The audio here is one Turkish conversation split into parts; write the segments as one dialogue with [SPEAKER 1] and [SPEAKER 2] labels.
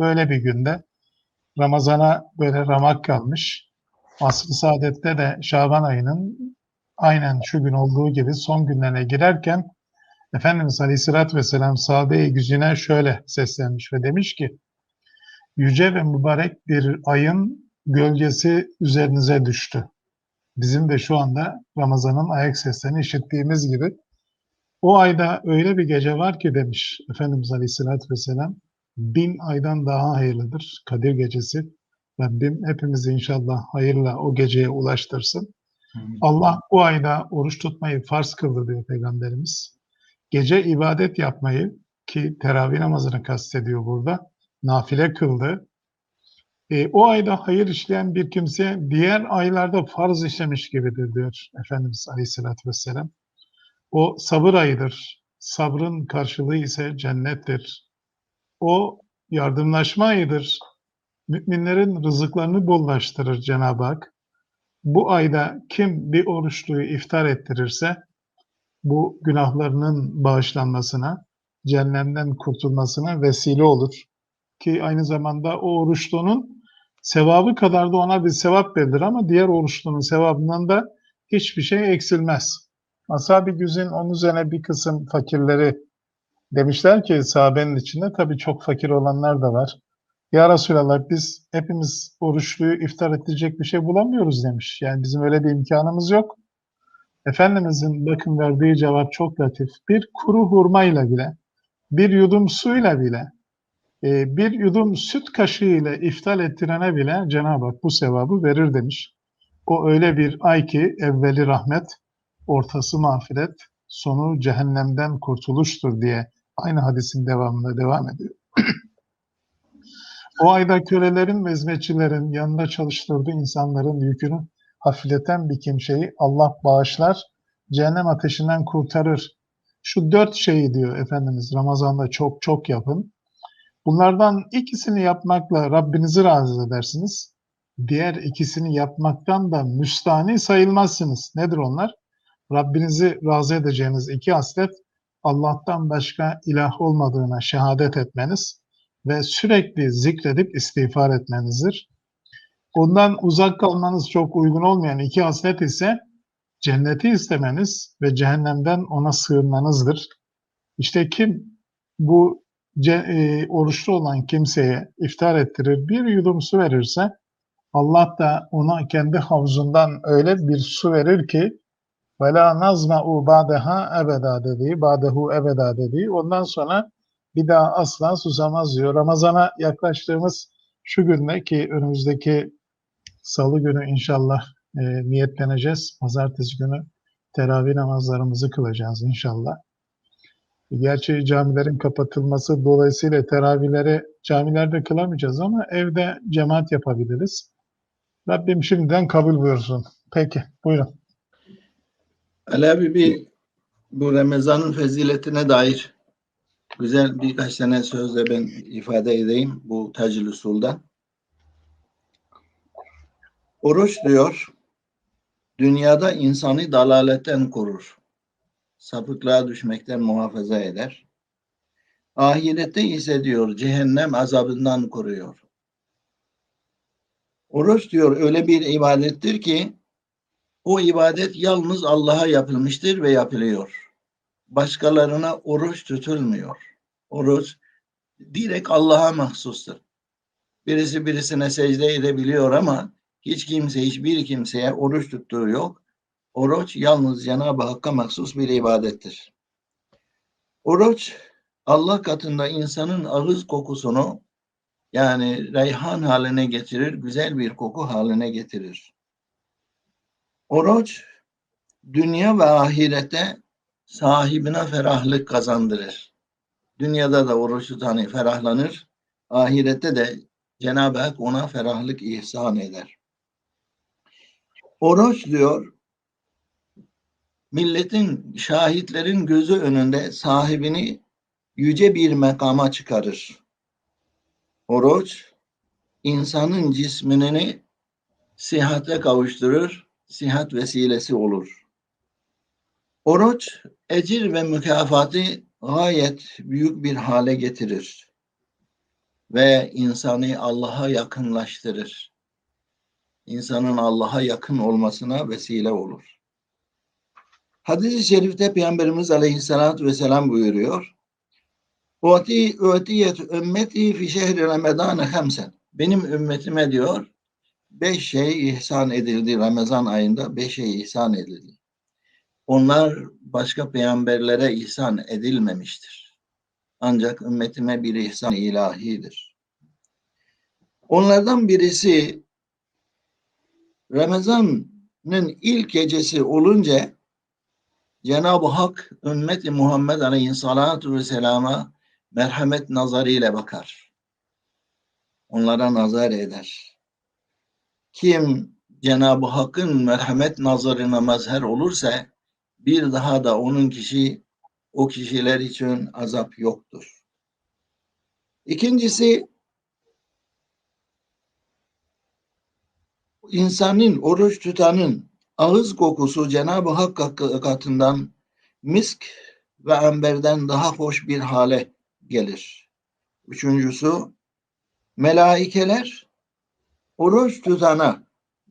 [SPEAKER 1] böyle bir günde Ramazan'a böyle ramak kalmış. Asr-ı Saadet'te de Şaban ayının aynen şu gün olduğu gibi son günlerine girerken Efendimiz Aleyhisselatü Vesselam sahabe-i güzine şöyle seslenmiş ve demiş ki yüce ve mübarek bir ayın gölgesi üzerinize düştü. Bizim de şu anda Ramazan'ın ayak seslerini işittiğimiz gibi o ayda öyle bir gece var ki demiş Efendimiz Aleyhisselatü Vesselam bin aydan daha hayırlıdır Kadir Gecesi. Rabbim hepimizi inşallah hayırla o geceye ulaştırsın. Allah bu ayda oruç tutmayı farz kıldı diyor Peygamberimiz. Gece ibadet yapmayı ki teravih namazını kastediyor burada. Nafile kıldı. E, o ayda hayır işleyen bir kimse diğer aylarda farz işlemiş gibidir diyor Efendimiz Aleyhisselatü Vesselam. O sabır ayıdır. Sabrın karşılığı ise cennettir. O yardımlaşma ayıdır. Müminlerin rızıklarını bollaştırır Cenab-ı Hak. Bu ayda kim bir oruçluyu iftar ettirirse bu günahlarının bağışlanmasına, cehennemden kurtulmasına vesile olur. Ki aynı zamanda o oruçlunun sevabı kadar da ona bir sevap verilir ama diğer oruçlunun sevabından da hiçbir şey eksilmez. Ashab-ı Güz'ün onun üzerine bir kısım fakirleri demişler ki sahabenin içinde tabii çok fakir olanlar da var. Ya Resulallah biz hepimiz oruçluyu iftar edecek bir şey bulamıyoruz demiş. Yani bizim öyle bir imkanımız yok. Efendimizin bakın verdiği cevap çok latif. Bir kuru hurmayla bile, bir yudum suyla bile, e, bir yudum süt kaşığıyla iftar ettirene bile Cenab-ı Hak bu sevabı verir demiş. O öyle bir ay ki evveli rahmet, ortası mağfiret, sonu cehennemden kurtuluştur diye aynı hadisin devamında devam ediyor. o ayda kölelerin ve hizmetçilerin yanında çalıştırdığı insanların yükünü hafifleten bir kimseyi Allah bağışlar, cehennem ateşinden kurtarır. Şu dört şeyi diyor Efendimiz Ramazan'da çok çok yapın. Bunlardan ikisini yapmakla Rabbinizi razı edersiniz. Diğer ikisini yapmaktan da müstani sayılmazsınız. Nedir onlar? Rabbinizi razı edeceğiniz iki haslet Allah'tan başka ilah olmadığına şehadet etmeniz ve sürekli zikredip istiğfar etmenizdir. Ondan uzak kalmanız çok uygun olmayan iki haslet ise cenneti istemeniz ve cehennemden ona sığınmanızdır. İşte kim bu e, oruçlu olan kimseye iftar ettirir, bir yudum su verirse Allah da ona kendi havzundan öyle bir su verir ki ve la nazma'u ba'deha ebeda dediği, ba'dehu ebeda dediği. Ondan sonra bir daha asla susamaz diyor. Ramazana yaklaştığımız şu günde ki önümüzdeki salı günü inşallah e, niyetleneceğiz. Pazartesi günü teravih namazlarımızı kılacağız inşallah. Gerçi camilerin kapatılması dolayısıyla teravihleri camilerde kılamayacağız ama evde cemaat yapabiliriz. Rabbim şimdiden kabul buyursun. Peki, buyurun.
[SPEAKER 2] Ali abi bir bu Ramazan'ın faziletine dair güzel birkaç tane sözle ben ifade edeyim bu Tacil Usul'dan. Oruç diyor, dünyada insanı dalaletten korur. Sapıklığa düşmekten muhafaza eder. Ahirette ise diyor cehennem azabından koruyor. Oruç diyor öyle bir ibadettir ki o ibadet yalnız Allah'a yapılmıştır ve yapılıyor. Başkalarına oruç tutulmuyor. Oruç direkt Allah'a mahsustur. Birisi birisine secde edebiliyor ama hiç kimse, hiçbir kimseye oruç tuttuğu yok. Oruç yalnız Cenab-ı Hakk'a mahsus bir ibadettir. Oruç Allah katında insanın ağız kokusunu yani reyhan haline getirir, güzel bir koku haline getirir. Oruç dünya ve ahirete sahibine ferahlık kazandırır. Dünyada da oruç tutanı ferahlanır, ahirette de Cenab-ı Hak ona ferahlık ihsan eder. Oruç diyor, milletin, şahitlerin gözü önünde sahibini yüce bir makama çıkarır. Oruç, insanın cismini sihate kavuşturur, sihat vesilesi olur. Oruç, ecir ve mükafatı gayet büyük bir hale getirir. ve insanı Allah'a yakınlaştırır. İnsanın Allah'a yakın olmasına vesile olur. Hadis-i şerifte Peygamberimiz Aleyhisselatü Vesselam buyuruyor. Utiyet ümmeti fi şehri Ramazan hamsen. Benim ümmetime diyor beş şey ihsan edildi Ramazan ayında beş şey ihsan edildi. Onlar başka peygamberlere ihsan edilmemiştir. Ancak ümmetime bir ihsan ilahidir. Onlardan birisi Ramazan'ın ilk gecesi olunca Cenab-ı Hak ümmeti Muhammed Aleyhisselatü Vesselam'a merhamet nazarıyla bakar. Onlara nazar eder. Kim Cenab-ı Hakk'ın merhamet nazarına mazhar olursa bir daha da onun kişi o kişiler için azap yoktur. İkincisi insanın oruç tutanın ağız kokusu Cenab-ı Hak katından misk ve amberden daha hoş bir hale gelir. Üçüncüsü melaikeler oruç tutana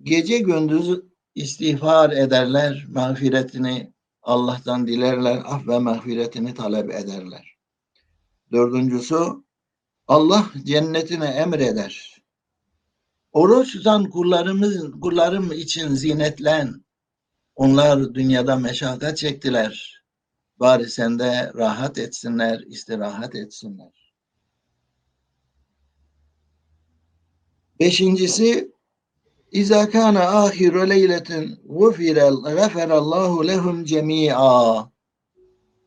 [SPEAKER 2] gece gündüz istiğfar ederler, mağfiretini Allah'tan dilerler, af ve mağfiretini talep ederler. Dördüncüsü Allah cennetine emreder. Oruç tutan kullarımız, kullarım için zinetlen. Onlar dünyada meşakkat çektiler. Bari sen de rahat etsinler, istirahat etsinler. Beşincisi İza kana ahiru leyletin gufirel gaferallahu lehum cemi'a.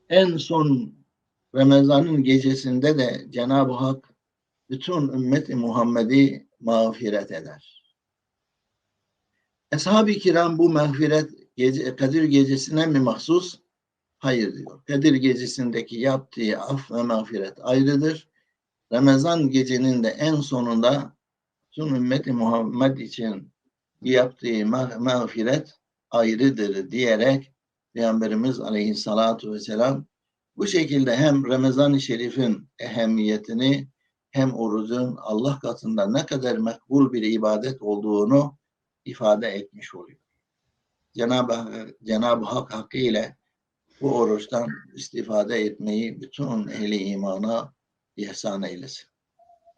[SPEAKER 2] En son Ramazan'ın gecesinde de Cenab-ı Hak bütün ümmeti Muhammed'i mağfiret eder. Ashab-ı kiram bu mağfiret gece, Kadir gecesine mi mahsus? Hayır diyor. Kadir gecesindeki yaptığı af ve mağfiret ayrıdır. Ramazan gecenin de en sonunda tüm ümmeti Muhammed için yaptığı mağfiret ayrıdır diyerek Peygamberimiz Aleyhissalatu vesselam bu şekilde hem Ramazan-ı Şerif'in ehemmiyetini hem orucun Allah katında ne kadar makbul bir ibadet olduğunu ifade etmiş oluyor. Cenab-ı Cenab-ı Hak hakkıyla bu oruçtan istifade etmeyi bütün ehli imana ihsan eylesin.